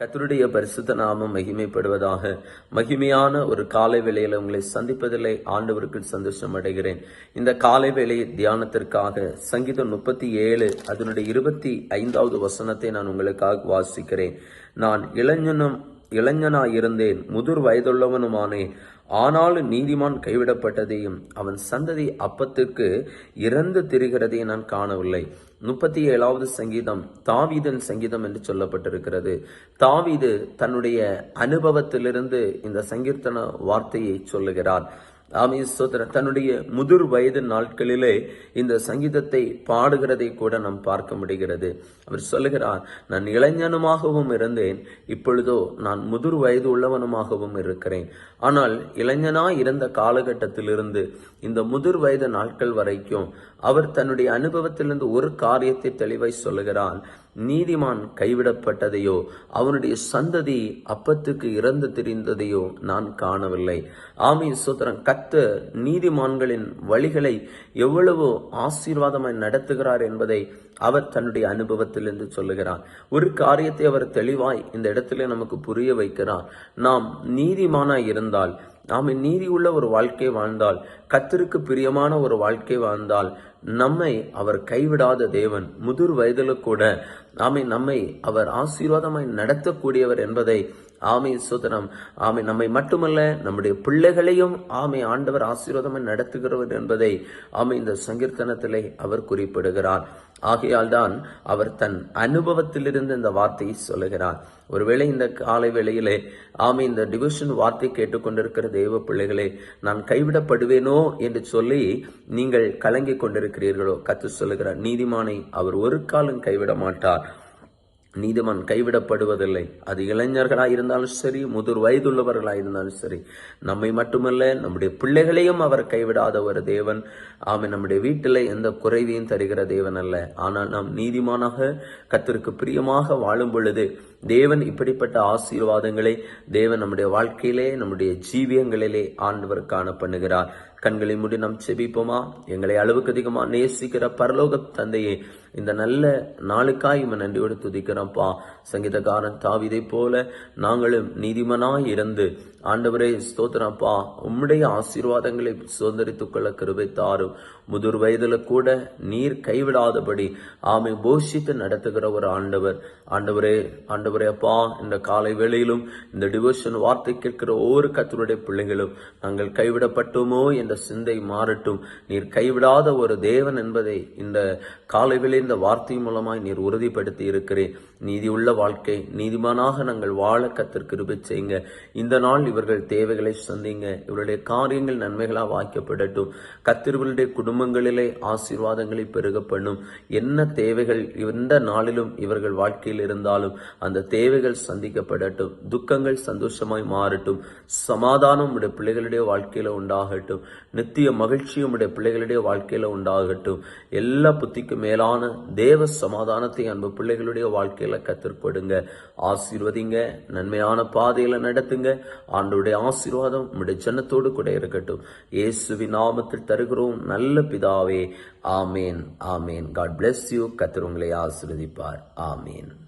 கத்தருடைய பரிசுத்த நாமம் மகிமைப்படுவதாக. மகிமையான ஒரு காலை வேளையில் உங்களை சந்திப்பதிலே ஆண்டவருக்கு சந்தோஷம் அடைகிறேன். இந்த காலை வேளை தியானத்திற்காக சங்கீதம் முப்பத்தி ஏழு அதனுடைய இருபத்தி ஐந்தாவது வசனத்தை நான் உங்களுக்காக வாசிக்கிறேன். நான் இளைஞனும் இளைஞனாயிருந்தேன். முதிர் வயதுள்ளவனுமானே. ஆனாலும் நீதிமான் கைவிடப்பட்டதையும் அவன் சந்ததி அப்பத்திற்கு இறந்து திரிகிறதையும் நான் காணவில்லை. முப்பத்தி ஏழாவது சங்கீதம் தாவீதன் சங்கீதம் என்று சொல்லப்பட்டிருக்கிறது. தாவீது தன்னுடைய அனுபவத்திலிருந்து இந்த சங்கீர்த்தன வார்த்தையை சொல்லுகிறார். ஆமே தன்னுடைய முதிர் வயது நாட்களிலே இந்த சங்கீதத்தை பாடுகிறதை கூட நாம் பார்க்க முடிகிறது. அவர் சொல்லுகிறார் நான் இளைஞனுமாகவும் இருந்தேன் இப்பொழுதோ நான் முதிர் வயது உள்ளவனுமாகவும் இருக்கிறேன். ஆனால் இளைஞனாய் இருந்த காலகட்டத்திலிருந்து இந்த முதிர் வயது நாட்கள் வரைக்கும் அவர் தன்னுடைய அனுபவத்திலிருந்து ஒரு காரியத்தை தெளிவாய் சொல்லுகிறான் நீதிமான் கைவிடப்பட்டதையோ அவனுடைய சந்ததி அப்பத்துக்கு இறந்து தெரிந்ததையோ நான் காணவில்லை. ஆமீன். சோதரன் கத்த நீதிமான்களின் வழிகளை எவ்வளவு ஆசீர்வாதமாய் நடத்துகிறார் என்பதை அவர் தன்னுடைய அனுபவத்திலிருந்து சொல்லுகிறார். ஒரு காரியத்தை அவர் தெளிவாய் இந்த இடத்துல நமக்கு புரிய வைக்கிறார். நாம் நீதிமானாய் இருந்தால் நாம் நீதி உள்ள ஒரு வாழ்க்கை வாழ்ந்தால் கத்திற்கு பிரியமான ஒரு வாழ்க்கை வாழ்ந்தால் நம்மை அவர் கைவிடாத தேவன் முதிர் வயதில் கூட ஆமை நம்மை அவர் ஆசீர்வாதமாய் நடத்தக்கூடியவர் என்பதை ஆமை சுதனம். ஆமை நம்மை மட்டுமல்ல நம்முடைய பிள்ளைகளையும் ஆமை ஆண்டவர் ஆசீர்வாதமாய் நடத்துகிறவர் என்பதை ஆமை இந்த சங்கீர்த்தனத்திலே அவர் குறிப்பிடுகிறார். ஆகையால் தான் அவர் தன் அனுபவத்திலிருந்து இந்த வார்த்தையை சொல்லுகிறார். ஒருவேளை இந்த காலை வேளையிலே ஆமை இந்த டிவிஷன் வார்த்தை கேட்டுக்கொண்டிருக்கிற தெய்வ பிள்ளைகளே நான் கைவிடப்படுவேனோ என்று சொல்லி நீங்கள் கலங்கி கொண்டிருக்கிறீர்களோ? கத்து சொல்லுகிறார் நீதிமானை அவர் ஒரு காலம் கைவிட மாட்டார் நீதிமான் கைவிடப்படுவதில்லை. அது இளைஞர்களாக இருந்தாலும் சரி முதிர் வயதுள்ளவர்களாக இருந்தாலும் சரி நம்மை மட்டுமல்ல நம்முடைய பிள்ளைகளையும் அவர் கைவிடாத ஒரு தேவன். ஆமை நம்முடைய வீட்டில் எந்த குறைவையும் தருகிற தேவன் அல்ல. ஆனால் நாம் நீதிமானாக கத்திற்கு பிரியமாக வாழும் பொழுது தேவன் இப்படிப்பட்ட ஆசீர்வாதங்களை தேவன் நம்முடைய வாழ்க்கையிலே நம்முடைய ஜீவியங்களிலே ஆண்டவர் காண பண்ணுகிறார் கண்களை மூடி நாம் செபிப்போமா எங்களை அளவுக்கு அதிகமாக நேசிக்கிற பரலோக தந்தையை இந்த நல்ல நாளுக்காய் இவன் நன்றியோடு துதிக்கிறோம்ப்பா. சங்கீதக்காரன் தாவிதை போல நாங்களும் நீதிமனாய் இருந்து ஆண்டவரே ஸ்தோத்திரப்பா உம்முடைய ஆசீர்வாதங்களை சுதந்திரித்துக் கொள்ள கிருபை தாரும். முதிர் வயதில் கூட நீர் கைவிடாதபடி ஆமை போஷித்து நடத்துகிற ஒரு ஆண்டவர். ஆண்டவரே ஆண்டவரே அப்பா இந்த காலை வேளையிலும் இந்த டிவோஷன் வார்த்தை கேட்கிற ஒவ்வொரு கத்தருடைய பிள்ளைகளும் நாங்கள் கைவிடப்பட்டோமோ என்ற சிந்தை மாறட்டும். நீர் கைவிடாத ஒரு தேவன் என்பதை இந்த காலை வேளை இந்த வார்த்தை மூலமாய் நீர் உறுதிப்படுத்தி இருக்கிறேன் நீதி உள்ள வாழ்க்கை நீதிமானாக நாங்கள் வாழ கத்திற்கு கிருபை செய்யுங்க. இந்த நாள் இவர்கள் தேவைகளை சந்திங்க. இவருடைய காரியங்கள் நன்மைகளாக வாய்க்கப்படட்டும். கத்திரவர்களுடைய குடும்பங்களிலே ஆசீர்வாதங்களை பெருக பண்ணும். என்ன தேவைகள் எந்த நாளிலும் இவர்கள் வாழ்க்கையில் இருந்தாலும் அந்த தேவைகள் சந்திக்கப்படட்டும். துக்கங்கள் சந்தோஷமாய் மாறட்டும். சமாதானம் உடைய பிள்ளைகளுடைய வாழ்க்கையில உண்டாகட்டும். நித்திய மகிழ்ச்சியும் உடைய பிள்ளைகளுடைய வாழ்க்கையில உண்டாகட்டும். எல்லா புத்திக்கும் மேலான தேவ சமாதானத்தை அன்பு பிள்ளைகளுடைய வாழ்க்கையில கத்திற்படுங்க. ஆசீர்வதிங்க. நன்மையான பாதையில நடத்துங்க. ஆண்டுடைய ஆசீர்வாதம் உடைய ஜன்னத்தோடு கூட இருக்கட்டும். இயேசுவின் நாமத்தில் தருகிறோம் நல்ல பிதாவே. ஆமேன். ஆமேன். காட் பிளஸ் யூ கத்திர உங்களை ஆசீர்வதிப்பார். ஆமேன்.